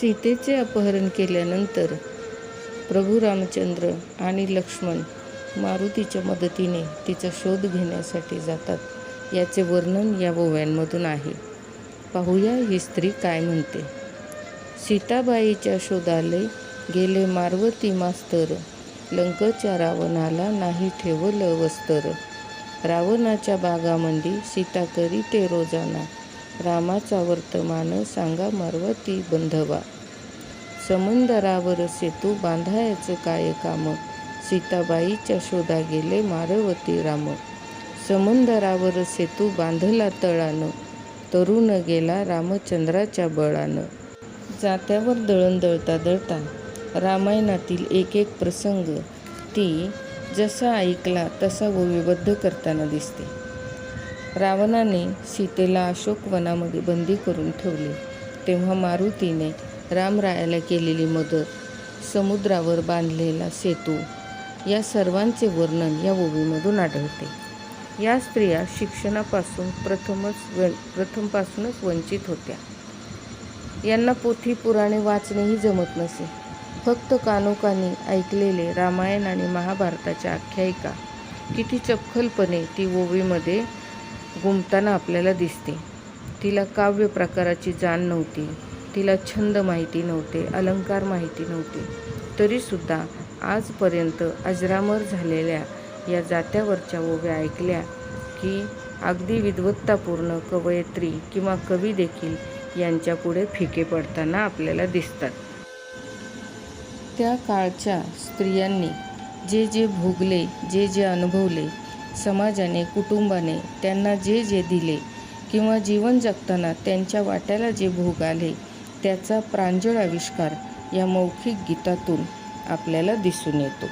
सीतेचे अपहरण केल्यानंतर प्रभू रामचंद्र आणि लक्ष्मण मारुतीच्या मदतीने तिचा शोध घेण्यासाठी जातात. याचे वर्णन या ओव्यांमधून आहे. पाहूया ही स्त्री काय म्हणते. सीताबाईच्या शोधाले गेले मारवती मास्तर लंकच्या रावणाला नाही ठेवलं वस्तर. रावणाच्या बागामंदी सीता करीते रोजाना रामाचा वर्तमान सांगा मारवती बंधवा. समंदरावर सेतू बांधायचं काय काम? सीताबाईच्या शोधा गेले मारवती राम. समंदरावर सेतू बांधला तळानं. तरुण गेला रामचंद्राच्या बळानं. जात्यावर दळण दळता दळता रामायणातील एक एक प्रसंग ती जसा ऐकला तसा ओवीबद्ध करताना दिसते. रावणाने सीतेला अशोकवनामध्ये बंदी करून ठेवले. तेव्हा मारुतीने रामरायाला केलेली मदत समुद्रावर बांधलेला सेतू या सर्वांचे वर्णन या ओवीमधून आढळते. या स्त्रिया शिक्षणापासून प्रथमच व प्रथमपासूनच वंचित होत्या. यांना पोथी पुराणे वाचणेही जमत नसे. फक्त कानोकानी ऐकलेले रामायण आणि महाभारताच्या आख्यायिका किती चपखलपणे ती ओवीमध्ये गुंतताना आपल्याला दिसते. तिला काव्य प्रकाराची जाण नव्हती. तिला छंद माहिती नव्हते अलंकार माहिती नव्हते. तरीसुद्धा आजपर्यंत अजरामर झालेल्या या जात्यावरच्या ओव्या ऐकल्या की अगदी विद्वत्तापूर्ण कवयित्री किंवा कवी देखील यांच्यापुढे फिके पडताना आपल्याला दिसतात. त्या काळच्या स्त्रियांनी जे जे भोगले जे जे अनुभवले समाजाने कुटुंबाने त्यांना जे जे दिले किंवा जीवन जगताना त्यांच्या वाट्याला जे भोग आले त्याचा प्रांजळ आविष्कार या मौखिक गीतातून आपल्याला दिसून येतो.